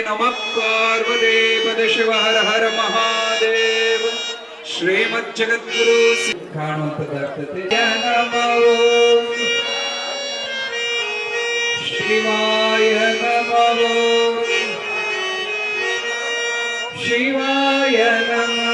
नमः पार्वदेव शिव हर हर ಮಹಾದೇವ ಶ್ರೀಮದ್ ಜಗದ್ಗುರು ಕಾಣುವಂಥದ್ದಾಗ್ತದೆ ನಮೋ ಶಿವಾಯ ನಮೋ ಶಿವಾಯ ನಮೋ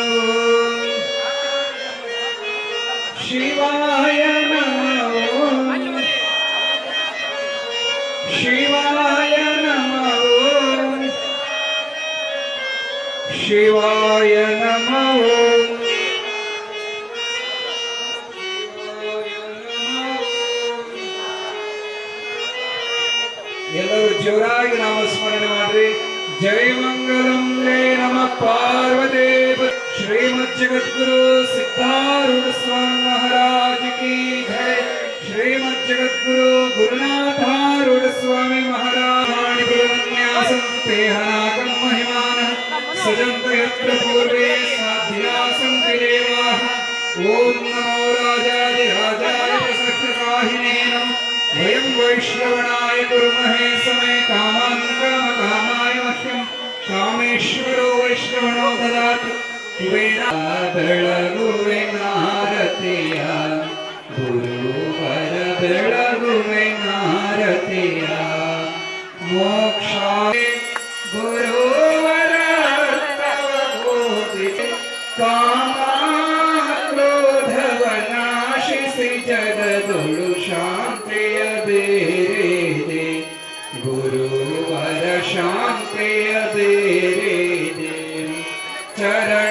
ಎಲ್ಲರೂ ಜೋರಾಗಿ ನಾಮಸ್ಮರಣೆ ಮಾಡ್ರಿ ಜಯ ಮಂಗಲಂ ಜಯ ನಮ ಪಾರ್ವದೇವ ಶ್ರೀಮದ್ ಜಗದ್ಗುರು ಸಿದ್ಧಾರೂಢ ಸ್ವಾಮಿ ಮಹಾರಾಜ ಕಿ ಜಯ ಶ್ರೀಮದ್ ಜಗದ್ಗುರು ಗುರುನಾಥಾರೂಢ ಸ್ವಾಮಿ ಮಹಾರಾಜ ಗುರುನ್ಯಾಸಂ वयं वैश्रवणाय कुर्महे समय कामान् कामकामाय मह्यं कामेश्वरो वैश्रवणो ददाति ಕುಬೇರ ಬೆಳಗುವೆ ನಾರತಿಯ ಗುರುವರ ಬೆಳಗುವೆ ನಾರತಿಯ ಮೋಕ್ಷ ಗುರುವರ ಚರಣ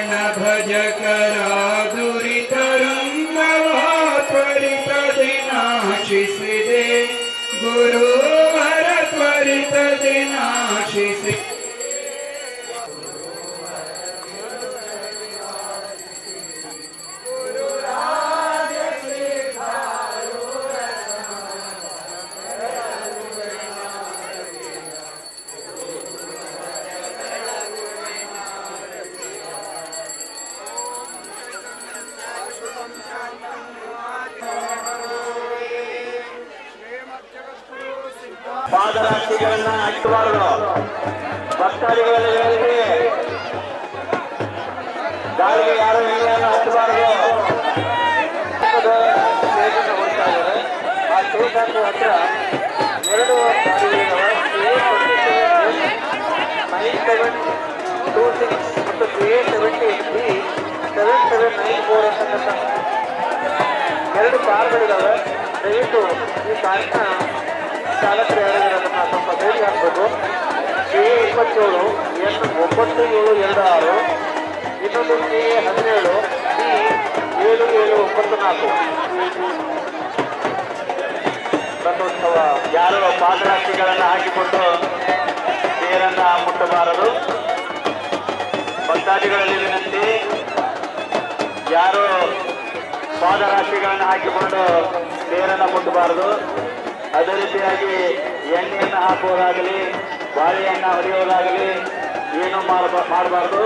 ಪಾದರಾಶಿಗಳನ್ನ ಹಚ್ಚಬಾರದು. ಭಕ್ತಾದಿಗಳಲ್ಲಿ ಹೇಳಿದ್ರೆ ಗಾಳಿಗೆ ಯಾರು ಎಣ್ಣೆಯನ್ನು ಹಚ್ಚಬಾರದು. ಆ ಎರಡು ಸೆವೆನ್ ಟೂ ಮತ್ತು ತ್ರೀ ಎರಡು ಕಾರ್ಗಳಿದಾವೆ. ದಯವಿಟ್ಟು ಈ ಕಾರಿನ ಚಾಲಕರು ಯಾರಿದ್ದಾರೆ ಸ್ವಲ್ಪ ಭೇಟಿ ಹಾಕಬೇಕು ಕೆ ಇಪ್ಪತ್ತೇಳು ಎನ್ ಒಂಬತ್ತು ಏಳು ಎರಡು ಆರು ಇನ್ನೊಂದು ಕೆ ಹದಿನೇಳು ಡಿ ಏಳು ಏಳು ಒಂಬತ್ತು ನಾಲ್ಕು ರಥೋತ್ಸವ ಯಾರು ಪಾದರಾಶಿಗಳನ್ನು ಹಾಕಿಕೊಂಡು ನೀರನ್ನು ಮುಟ್ಟಬಾರದು ಭಕ್ತಾದಿಗಳಲ್ಲಿ ವಿನಂತಿ ಯಾರು ಪಾದರಾಶಿಗಳನ್ನು ಹಾಕಿಕೊಂಡು ನೀರನ್ನು ಮುಟ್ಟಬಾರದು ಅದೇ ರೀತಿಯಾಗಿ ಎಣ್ಣೆಯನ್ನು ಹಾಕುವುದಾಗಲಿ ಬಾಳೆಯನ್ನು ಹೊಡೆಯುವುದಾಗಲಿ ಏನು ಮಾಡಬ ಮಾಡಬಾರ್ದು.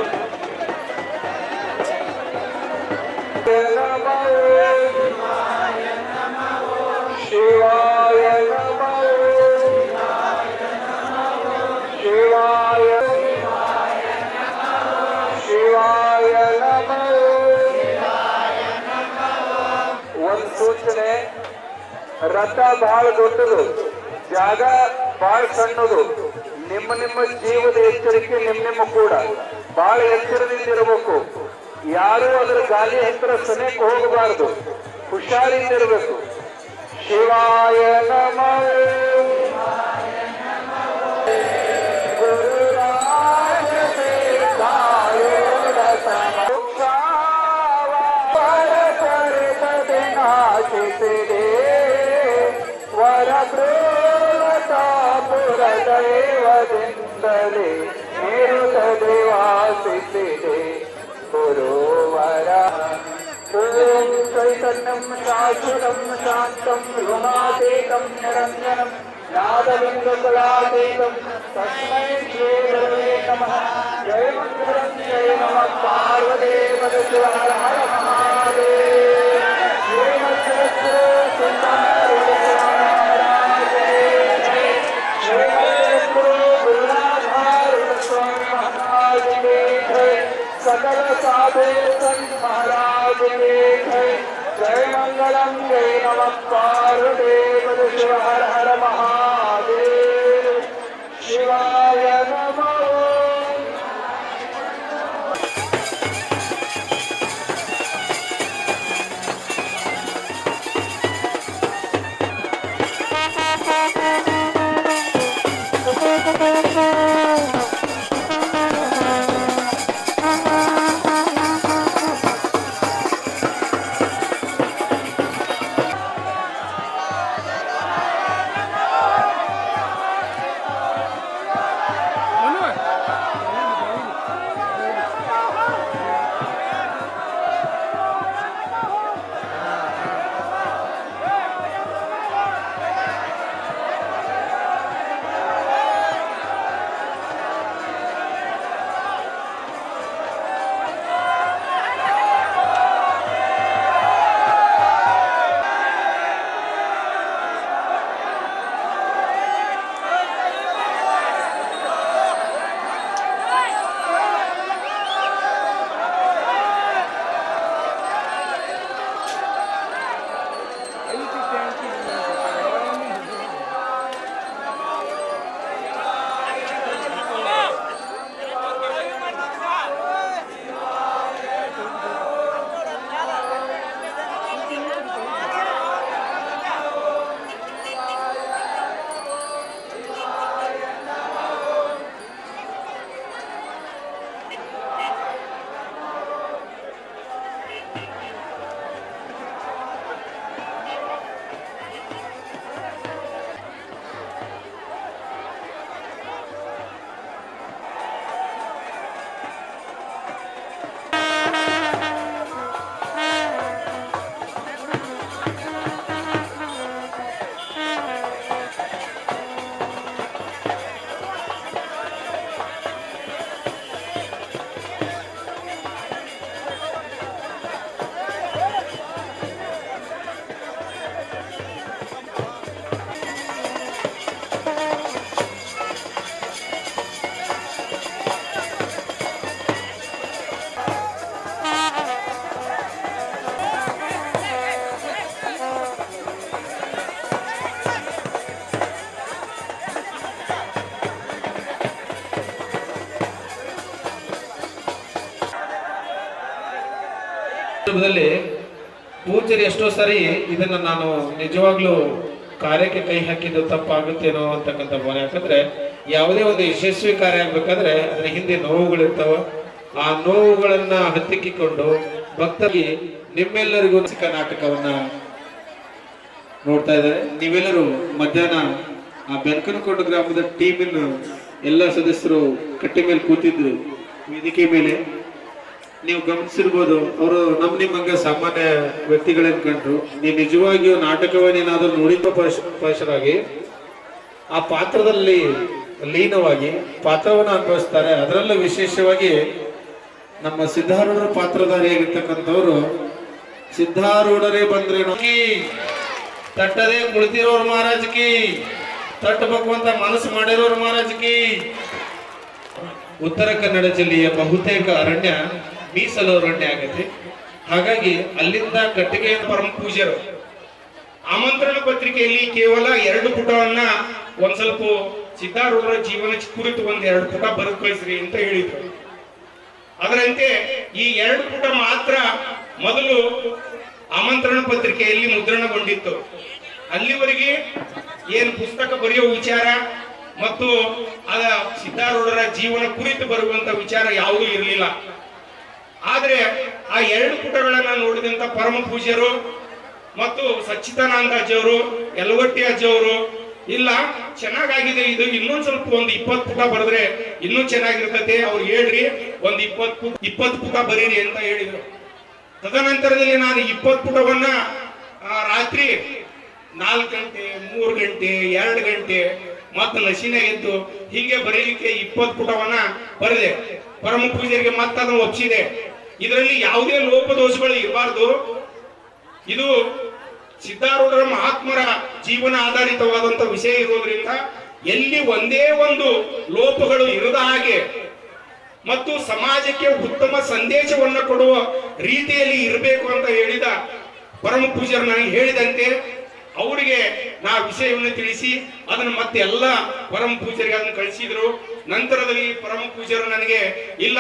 ರಥ ಬಹಳ ದೊಡ್ಡದು. ಜಾಗ ಬಹಳ ಸಣ್ಣದು. ನಿಮ್ಮ ನಿಮ್ಮ ಜೀವದ ಎಚ್ಚರಿಕೆ ನಿಮ್ ನಿಮ್ಮ ಕೂಡ. ಬಹಳ ಎಚ್ಚರದಿಂದ ಇರಬೇಕು. ಯಾರು ಅದರ ಗಾಲಿ ಹತ್ತಿರ ಸನೇಕ ಹೋಗಬಾರದು. ಹುಷಾರಿಂದ ಇರಬೇಕು. ಶಿವಾಯ सरोवरा ॐ चैतन्यं शाश्वतं शान्तं रुमादेकं निरञ्जनं नादबिन्दुकुलादेकं तस्मै श्रीगुरवे नमः जय मन्दिरं जय नमः पार्वदेव हर हर மங்களம் ஜெய நமஸ்காரு தேவது சிவஹர ஹர மகா ಸಂದರ್ಭದಲ್ಲಿ ಪೂಜರಿ ಎಷ್ಟೋ ಸಾರಿ ಇದನ್ನ ನಾನು ನಿಜವಾಗ್ಲೂ ಕಾರ್ಯಕ್ಕೆ ಕೈ ಹಾಕಿದ್ದು ತಪ್ಪಾಗುತ್ತೇನೋ ಅಂತಕ್ಕಂಥ ಭಾವನೆ. ಯಾಕಂದ್ರೆ ಯಾವುದೇ ಒಂದು ಯಶಸ್ವಿ ಕಾರ್ಯ ಆಗ್ಬೇಕಾದ್ರೆ ಅದರ ಹಿಂದೆ ನೋವುಗಳಿರ್ತಾವ ಆ ನೋವುಗಳನ್ನ ಹತ್ತಿಕ್ಕಿಕೊಂಡು ಭಕ್ತರಿಗೆ ನಿಮ್ಮೆಲ್ಲರಿಗೂ ನಾಟಕವನ್ನ ನೋಡ್ತಾ ಇದ್ದಾರೆ. ನೀವೆಲ್ಲರೂ ಮಧ್ಯಾಹ್ನ ಆ ಬೆನಕನಕೋಟೆ ಗ್ರಾಮದ ಟೀಮಿನ ಎಲ್ಲ ಸದಸ್ಯರು ಕಟ್ಟೆ ಮೇಲೆ ಕೂತಿದ್ರು. ವೇದಿಕೆ ಮೇಲೆ ನೀವು ಗಮನಿಸಿರ್ಬೋದು ಅವರು ನಮ್ ನಿಮ್ಮಂಗೆ ಸಾಮಾನ್ಯ ವ್ಯಕ್ತಿಗಳೇನ್ ಕಂಡ್ರು ನೀವು ನಿಜವಾಗಿಯೂ ನಾಟಕವನ್ನೇನಾದ್ರೂ ನುಡಿಪ ಪರಶರಾಗಿ ಆ ಪಾತ್ರದಲ್ಲಿ ಲೀನವಾಗಿ ಪಾತ್ರವನ್ನು ಅನುಭವಿಸ್ತಾರೆ. ಅದರಲ್ಲೂ ವಿಶೇಷವಾಗಿ ನಮ್ಮ ಸಿದ್ಧಾರೂಢರ ಪಾತ್ರಧಾರಿಯಾಗಿರ್ತಕ್ಕಂಥವ್ರು ಸಿದ್ಧಾರೂಢರೇ ಬಂದ್ರೇನು ಕೀ, ತಟ್ಟದೆ ಕುಳಿತಿರೋರು ಮಹಾರಾಜಕಿ ತಟ್ಟಬೇಕು ಅಂತ ಮನಸ್ಸು ಮಾಡಿರೋರು ಮಹಾರಾಜ್ ಕಿ. ಉತ್ತರ ಕನ್ನಡ ಜಿಲ್ಲೆಯ ಬಹುತೇಕ ಅರಣ್ಯ ಮೀಸಲು ಅರಣ್ಯ ಆಗೈತಿ ಹಾಗಾಗಿ ಅಲ್ಲಿಂದ ಕಟ್ಟಿಗೆಯ ಪರಮ ಪೂಜ್ಯರು ಆಮಂತ್ರಣ ಪತ್ರಿಕೆಯಲ್ಲಿ ಕೇವಲ ಎರಡು ಪುಟವನ್ನ ಒಂದ್ ಸ್ವಲ್ಪ ಸಿದ್ಧಾರೂಢರ ಜೀವನ ಕುರಿತು ಒಂದ್ ಎರಡು ಪುಟ ಬರೆದು ಕಳಿಸ್ರಿ ಅಂತ ಹೇಳಿದ್ರು. ಅದರಂತೆ ಈ ಎರಡು ಪುಟ ಮಾತ್ರ ಮೊದಲು ಆಮಂತ್ರಣ ಪತ್ರಿಕೆಯಲ್ಲಿ ಮುದ್ರಣಗೊಂಡಿತ್ತು. ಅಲ್ಲಿವರೆಗೆ ಏನು ಪುಸ್ತಕ ಬರೆಯುವ ವಿಚಾರ ಮತ್ತು ಅದ ಸಿದ್ದಾರೂಢರ ಜೀವನ ಕುರಿತು ಬರುವಂತ ವಿಚಾರ ಯಾವುದೂ ಇರಲಿಲ್ಲ. ಆದ್ರೆ ಆ ಎರಡು ಪುಟಗಳನ್ನ ನೋಡಿದಂತ ಪರಮ ಪೂಜ್ಯರು ಮತ್ತು ಸಚ್ಚಿದಾನಂದ ಅಜ್ಜವರು ಯಲವಟ್ಟಿ ಅಜ್ಜವರು, ಇಲ್ಲ, ಚೆನ್ನಾಗಾಗಿದೆ ಇದು, ಇನ್ನೊಂದ್ ಸ್ವಲ್ಪ ಒಂದು ಇಪ್ಪತ್ತು ಪುಟ ಬರೆದ್ರೆ ಇನ್ನೂ ಚೆನ್ನಾಗಿರ್ತತೆ, ಅವ್ರು ಹೇಳ್ರಿ, ಒಂದ್ ಇಪ್ಪತ್ ಪುಟ ಪುಟ ಬರೀರಿ ಅಂತ ಹೇಳಿದ್ರು. ತದನಂತರದಲ್ಲಿ ನಾನು ಇಪ್ಪತ್ತು ಪುಟವನ್ನ ರಾತ್ರಿ ನಾಲ್ಕು ಗಂಟೆ, ಮೂರು ಗಂಟೆ, ಎರಡು ಗಂಟೆ, ಮತ್ತೆ ನಶಿನ ಎದ್ದು ಹೀಗೆ ಬರೀಲಿಕ್ಕೆ ಇಪ್ಪತ್ತು ಪುಟವನ್ನ ಬರೆದೆ. ಪರಮ ಪೂಜೆಗೆ ಮತ್ತದನ್ನು ಒಪ್ಸಿದೆ. ಇದರಲ್ಲಿ ಯಾವುದೇ ಲೋಪದೋಷಗಳು ಇರಬಾರ್ದು. ಇದು ಸಿದ್ಧಾರೂಢರ ಮಹಾತ್ಮರ ಜೀವನ ಆಧಾರಿತವಾದಂತ ವಿಷಯ ಇರೋದ್ರಿಂದ ಎಲ್ಲಿ ಒಂದೇ ಒಂದು ಲೋಪಗಳು ಇರದ ಹಾಗೆ ಮತ್ತು ಸಮಾಜಕ್ಕೆ ಉತ್ತಮ ಸಂದೇಶವನ್ನು ಕೊಡುವ ರೀತಿಯಲ್ಲಿ ಇರಬೇಕು ಅಂತ ಹೇಳಿದ ಪರಮ ನಾನು ಹೇಳಿದಂತೆ, ಅವರಿಗೆ ನಾ ವಿಷಯವನ್ನು ತಿಳಿಸಿ ಅದನ್ನು ಮತ್ತೆ ಎಲ್ಲ ಪರಮ ಪೂಜರಿಗೆ ಅದನ್ನು ಕಳಿಸಿದ್ರು. ನಂತರದಲ್ಲಿ ಪರಮ ಪೂಜರು ನನಗೆ, ಇಲ್ಲ,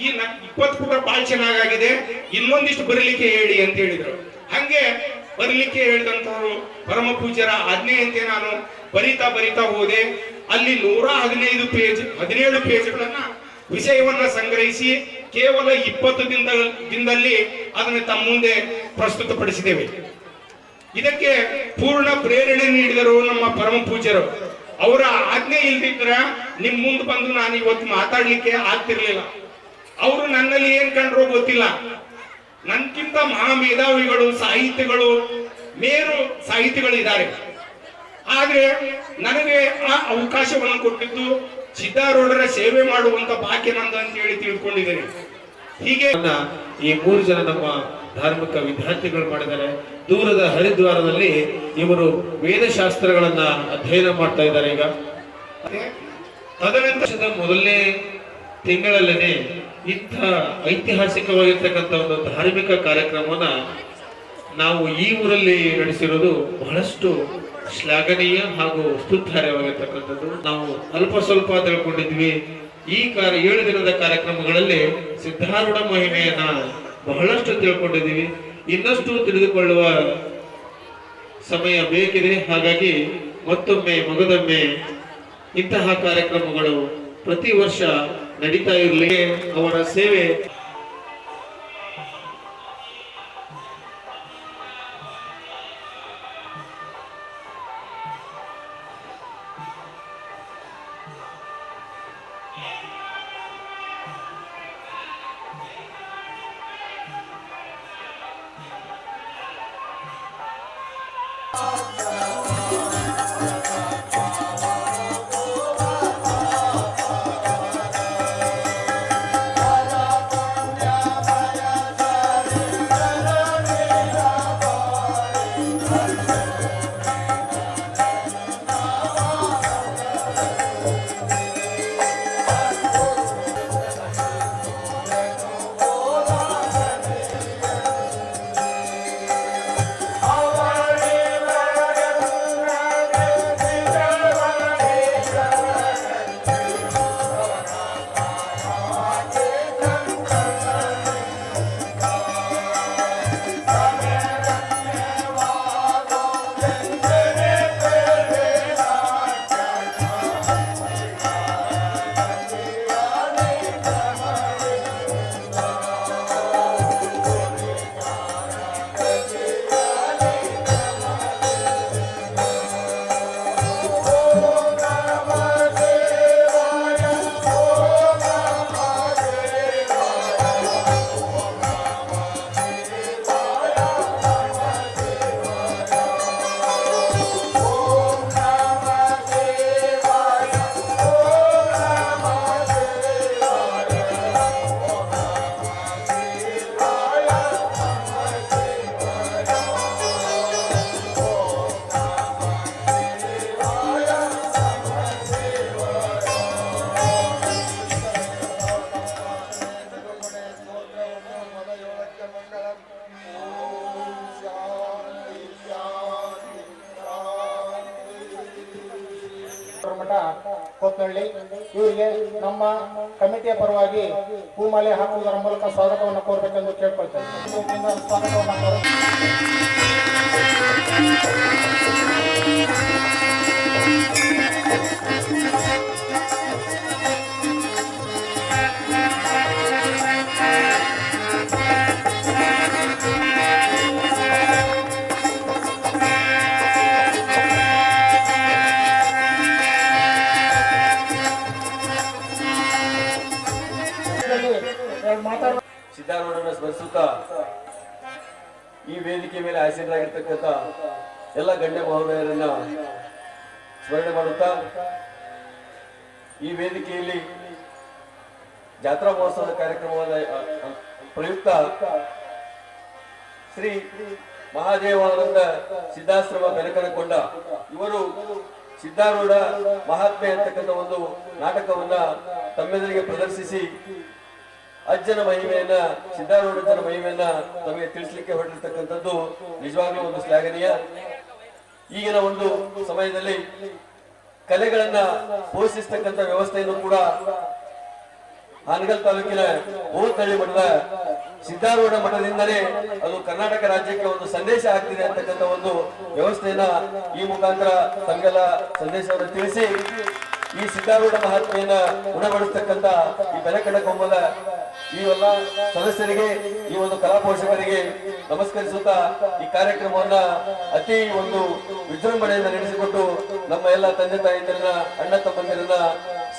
ಈ ಇಪ್ಪತ್ತು ಪುಟ ಬಾಳ್ ಚೆನ್ನಾಗಾಗಿದೆ, ಇನ್ನೊಂದಿಷ್ಟು ಬರಲಿಕ್ಕೆ ಹೇಳಿ ಅಂತ ಹೇಳಿದರು. ಹಂಗೆ ಬರಲಿಕ್ಕೆ ಹೇಳಿದಂತವರು ಪರಮ ಪೂಜರ ಆಜ್ಞೆಯಂತೆ ನಾನು ಬರಿತಾ ಬರಿತಾ ಹೋದೆ. ಅಲ್ಲಿ ನೂರ ಹದಿನೈದು ಪೇಜ್, ಹದಿನೇಳು ಪೇಜ್ಗಳನ್ನ ವಿಷಯವನ್ನ ಸಂಗ್ರಹಿಸಿ ಕೇವಲ ಇಪ್ಪತ್ತು ದಿನದ ದಿನದಲ್ಲಿ ಅದನ್ನು ತಮ್ಮ ಮುಂದೆ ಪ್ರಸ್ತುತಪಡಿಸಿದ್ದೇವೆ. ಇದಕ್ಕೆ ಪೂರ್ಣ ಪ್ರೇರಣೆ ನೀಡಿದರು ನಮ್ಮ ಪರಮ ಪೂಜ್ಯರು. ಅವರ ಆಜ್ಞೆ ಇಲ್ದಿದ್ರ ನಿಮ್ ಮುಂದೆ ಬಂದು ನಾನು ಇವತ್ತು ಮಾತಾಡ್ಲಿಕ್ಕೆ ಆಗ್ತಿರ್ಲಿಲ್ಲ. ಅವರು ನನ್ನಲ್ಲಿ ಏನ್ ಕಂಡ್ರೋ ಗೊತ್ತಿಲ್ಲ. ನನ್ಕಿಂತ ಮಹಾ ಮೇಧಾವಿಗಳು ಸಾಹಿತ್ಯಗಳು, ಮೇರು ಸಾಹಿತಿಗಳಿದ್ದಾರೆ ಆದ್ರೆ ನನಗೆ ಆ ಅವಕಾಶವನ್ನು ಕೊಟ್ಟಿದ್ದು ಸಿದ್ದಾರೂಢರ ಸೇವೆ ಮಾಡುವಂತ ಭಾಗ್ಯ ನಂದು ಅಂತ ಹೇಳಿ ತಿಳ್ಕೊಂಡಿದ್ದೇನೆ. ಹೀಗೆ ಈ ಮೂರು ಜನ ನಮ್ಮ ಧಾರ್ಮಿಕ ವಿದ್ಯಾರ್ಥಿಗಳು ಮಾಡಿದ್ದಾರೆ. ದೂರದ ಹರಿದ್ವಾರದಲ್ಲಿ ಇವರು ವೇದಶಾಸ್ತ್ರಗಳನ್ನ ಅಧ್ಯಯನ ಮಾಡ್ತಾ ಇದ್ದಾರೆ ಈಗ. ವರ್ಷದ ಮೊದಲನೇ ತಿಂಗಳಲ್ಲೇನೆ ಇಂಥ ಐತಿಹಾಸಿಕವಾಗಿರ್ತಕ್ಕಂಥ ಒಂದು ಧಾರ್ಮಿಕ ಕಾರ್ಯಕ್ರಮವನ್ನ ನಾವು ಈ ಊರಲ್ಲಿ ನಡೆಸಿರೋದು ಬಹಳಷ್ಟು ಶ್ಲಾಘನೀಯ ಹಾಗೂ ಸ್ತುತ್ಯಾರ್ಯವಾಗಿರ್ತಕ್ಕಂಥದ್ದು ನಾವು ಅಲ್ಪ ಸ್ವಲ್ಪ ತಿಳ್ಕೊಂಡಿದ್ವಿ. ಈ ಕಾರ್ಯ, ಏಳು ದಿನದ ಕಾರ್ಯಕ್ರಮಗಳಲ್ಲಿ ಸಿದ್ಧಾರೂಢ ಮಹಿಮೆಯನ್ನ ಬಹಳಷ್ಟು ತಿಳ್ಕೊಂಡಿದ್ದೀವಿ. ಇನ್ನಷ್ಟು ತಿಳಿದುಕೊಳ್ಳುವ ಸಮಯ ಬೇಕಿದೆ. ಹಾಗಾಗಿ ಮತ್ತೊಮ್ಮೆ, ಮಗದೊಮ್ಮೆ ಇಂತಹ ಕಾರ್ಯಕ್ರಮಗಳು ಪ್ರತಿ ವರ್ಷ ನಡೀತಾ ಇರಲಿ. ಅವರ ಸೇವೆ ಮಠ ಕೊತ್ತಳ್ಳಿ ಇವರಿಗೆ ನಮ್ಮ ಕಮಿಟಿಯ ಪರವಾಗಿ ಹೂಮಾಲೆ ಹಾಕುವುದರ ಮೂಲಕ ಸ್ವಾಗತವನ್ನು ಕೋರಬೇಕೆಂದು ಕೇಳ್ಕೊಳ್ತೇವೆ ಸ್ವಾಗತವನ್ನು ಈ ವೇದಿಕೆ ಮೇಲೆ ಆಸೀನರಾಗಿರ್ತಕ್ಕಂಥ ಎಲ್ಲ ಗಣ್ಯ ಮಹೋದಯರನ್ನ ಸ್ಮರಣೆ ಮಾಡುತ್ತಾ, ಈ ವೇದಿಕೆಯಲ್ಲಿ ಜಾತ್ರಾ ಮಹೋತ್ಸವದ ಕಾರ್ಯಕ್ರಮದ ಪ್ರಯುಕ್ತ ಶ್ರೀ ಮಹಾದೇವಾನಂದ ಸಿದ್ಧಾಶ್ರಮ ಬೆನಕನಕೊಂಡ ಇವರು ಸಿದ್ಧಾರೂಢ ಮಹಾತ್ಮೆ ಅಂತಕ್ಕಂಥ ಒಂದು ನಾಟಕವನ್ನ ತಮ್ಮೆದುರಿಗೆ ಪ್ರದರ್ಶಿಸಿ ಅಜ್ಜನ ಮಹಿಮೆಯನ್ನ ಸಿದ್ಧಾರೂಢಜ್ಜನ ಮಹಿಮೆಯನ್ನ ತಮಗೆ ತಿಳಿಸ್ಲಿಕ್ಕೆ ಹೊರಟಿರ್ತಕ್ಕಂಥದ್ದು ನಿಜವಾಗ್ಲೂ ಒಂದು ಶ್ಲಾಘನೀಯ. ಈಗಿನ ಒಂದು ಸಮಯದಲ್ಲಿ ಕಲೆಗಳನ್ನ ಪೋಷಿಸ್ತಕ್ಕಂಥ ವ್ಯವಸ್ಥೆಯನ್ನು ಕೂಡ ಹಾನಗಲ್ ತಾಲೂಕಿನ ಊರ್ತಳ್ಳಿ ಮಠದ ಸಿದ್ಧಾರೂಢ ಮಠದಿಂದಲೇ ಅದು ಕರ್ನಾಟಕ ರಾಜ್ಯಕ್ಕೆ ಒಂದು ಸಂದೇಶ ಆಗ್ತಿದೆ ಅಂತಕ್ಕಂಥ ಒಂದು ವ್ಯವಸ್ಥೆಯನ್ನ ಈ ಮುಖಾಂತರ ತಮಗೆಲ್ಲ ಸಂದೇಶವನ್ನು ತಿಳಿಸಿ ಈ ಸಿದ್ಧಾರೂಢ ಮಹಾತ್ಮೆಯನ್ನ ಗುಣಪಡಿಸ್ತಕ್ಕಂಥ ಈ ಬೆನಕಡ ಕೊಂಬದ ಈ ಎಲ್ಲ ಸದಸ್ಯರಿಗೆ, ಈ ಒಂದು ಕಲಾಪೋಷಕರಿಗೆ ನಮಸ್ಕರಿಸುತ್ತಾ ಈ ಕಾರ್ಯಕ್ರಮವನ್ನ ಅತಿ ಒಂದು ವಿಜೃಂಭಣೆಯಿಂದ ನಡೆಸಿಕೊಟ್ಟು ನಮ್ಮ ಎಲ್ಲ ತಂದೆ ತಾಯಿಯರನ್ನ ಅಣ್ಣ ತಮ್ಮಂದಿರನ್ನ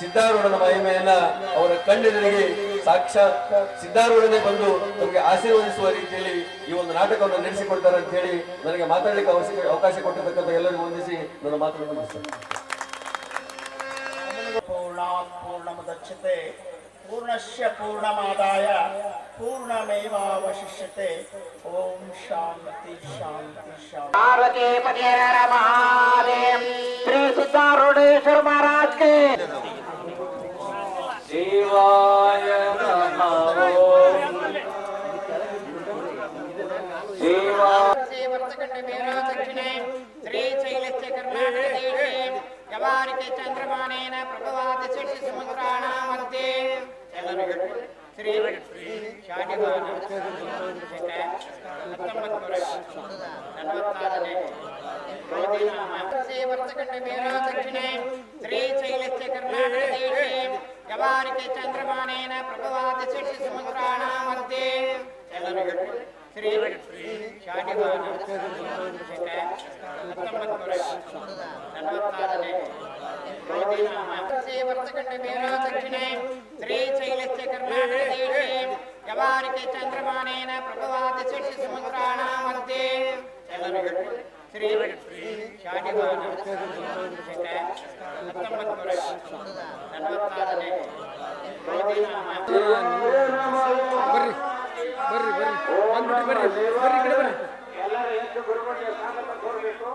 ಸಿದ್ಧಾರೂಢನ ಮಹಿಮೆಯನ್ನ ಅವರ ಕಣ್ಣೆದುರಿಗೆ ಸಾಕ್ಷಾತ್ ಸಿದ್ಧಾರೂಢನೇ ಬಂದು ನಮಗೆ ಆಶೀರ್ವದಿಸುವ ರೀತಿಯಲ್ಲಿ ಈ ಒಂದು ನಾಟಕವನ್ನು ನಡೆಸಿಕೊಡ್ತಾರೆ ಅಂತ ಹೇಳಿ ನನಗೆ ಮಾತಾಡಲಿಕ್ಕೆ ಅವಶ್ಯಕ ಅವಕಾಶ ಕೊಟ್ಟಿರ್ತಕ್ಕಂಥ ಎಲ್ಲರಿಗೂ ವಂದಿಸಿ ನನ್ನ ಮಾತನ್ನು ಪೂರ್ಣ ದಕ್ಷತೆ पूर्णश पूर्णमादाय पूर्णमेवशिष्य ओम शांति शांति शांति श्री महाराज के शिवाय। శ్రీశైలస్య కర్ణాటకదేశే గవారికి मध्य ಶ್ರೀ ಶಾಟಿಗಾನ ಹತ್ತೊಂಬತ್ತು ನಲವತ್ತಾರನೇ ವರ್ತಕಂಡ ಮೇರಾ ದಕ್ಷಿಣೆ ಶ್ರೀ ಶೈಲಸ್ಯ ಕರ್ನಾಟಕ ದೇಶೆ ಜವಾರಿಕೆ ಚಂದ್ರಮಾನೇನ ಪ್ರಭವಾದ ಷಟ್ ಸಮುದ್ರಾಣಾಂ ಮಧ್ಯೆ ಶ್ರೀ ಶಾಟಿಗಾನ ಹತ್ತೊಂಬತ್ತು ನಲವತ್ತಾರನೇ ದೇಶೆ ಜವಾರಿಕೆ ಚಂದ್ರಮಾನೇನ ಪ್ರಭವಾದ ಷಟ್ ಸಮುದ್ರಾಣಾಂ ಮಧ್ಯೆ ಶ್ರೀ ಬರ್ರಿ ಹತ್ತೊಂಬತ್ತು ಬರ್ರಿ ಎಲ್ಲರೂ ಎಷ್ಟು ಗುರುಗಳಿಗೆ ಸ್ವಾಗತ ಕೋರಬೇಕು